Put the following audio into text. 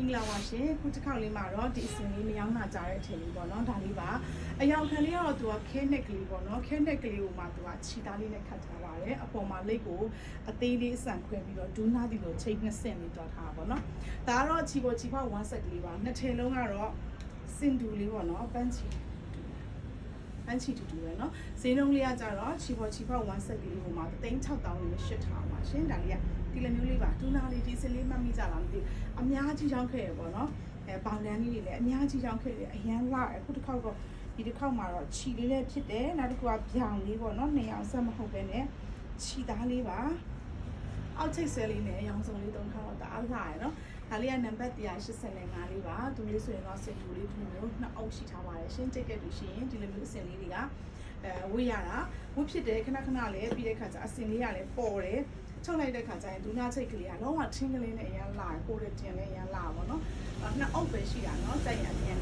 င်္ဂလာပါရှင်ခုတစ်ခေါက်လေးမှာတော့ဒီအစင်လေးမယောင်းတာကြားတဲ့အထည်လေးပေါ့နော်ဒါလေးပါအယောင်ခံလေးကတော့သူကခဲနက်ကလေးပေါ့နော်ခဲနက်ကလေးကိုမှသူကခြီသားလေးနဲ့ခတ်ထားပါတယ်အပေါ်မှာလိတ်ကိုအသေးလေးအဆန်ခွဲပြီးတော့ဒူးနာဒီလိုချိန်နှစ်ဆင့်လေးတွားထားတာပေါ့နော်ဒါကတော့ခြီပေါ်ခြီဖောက်1 set ကလေးပါနှစ်ထည်လုံးကတော့စင်ဒူလေးပေါ့နော်ပန်းချီပ န်းချီတူတူပဲเนาะဈေးနှုန်းလေးကကြတော့ချီပေါ်ချီဖောက်1 set ကလေးဟိုမှာ36000လေးရှစ်ထားပါရှင်ဒါလေးကဒီလိုမျိုးလေးပါဒူနာလေးဒီစလေးမှတ်မိကြလားမသိဘူးအများကြီးရောင်းခဲ့ရပေါ့နော်အဲဘောင်လန်းလေးတွေလည်းအများကြီးရောင်းခဲ့တယ်အရန်လာအခုတစ်ခေါက်တော့ဒီတစ်ခေါက်မှာတော့ခြီလေးလည်းဖြစ်တယ်နောက်တစ်ခုကဗျောင်လေးပေါ့နော်နှစ်ယောက်ဆက်မဟုတ်ပဲနဲ့ခြီသားလေးပါအောက်ချိတ်ဆဲလေးနဲ့ရောင်စုံလေးသုံးထားတော့တအားလာရယ်နော် ဒါလေးကနံပါတ်185လေးပါသူလေးဆိုရင်တော့စင်တူလေးဒီလိုမျိုးနှစ်အုပ်ရှိထားပါတယ်ရှင်းတိတ်တဲ့လူရှိရင်ဒီလိုမျိုးအစင်လေးတွေကအဲဝေးရတာဝတ်ဖြစ်တယ်ခဏခဏလေးပြီးတဲ့ခါကျအစင်လေးကလည်းပေါ်တယ်ချုပ်လိုက်တဲ့ခါကျရင်ဒူနာချိတ်ကလေးကလုံးဝထင်းကလေးနဲ့အရင်လာကိုယ်နဲ့တင်လေးအရင်လာပါတော့။အဲနှစ်အုပ်ပဲရှိတာနော်။တိုက်ရအရင်လေးထားခဲ့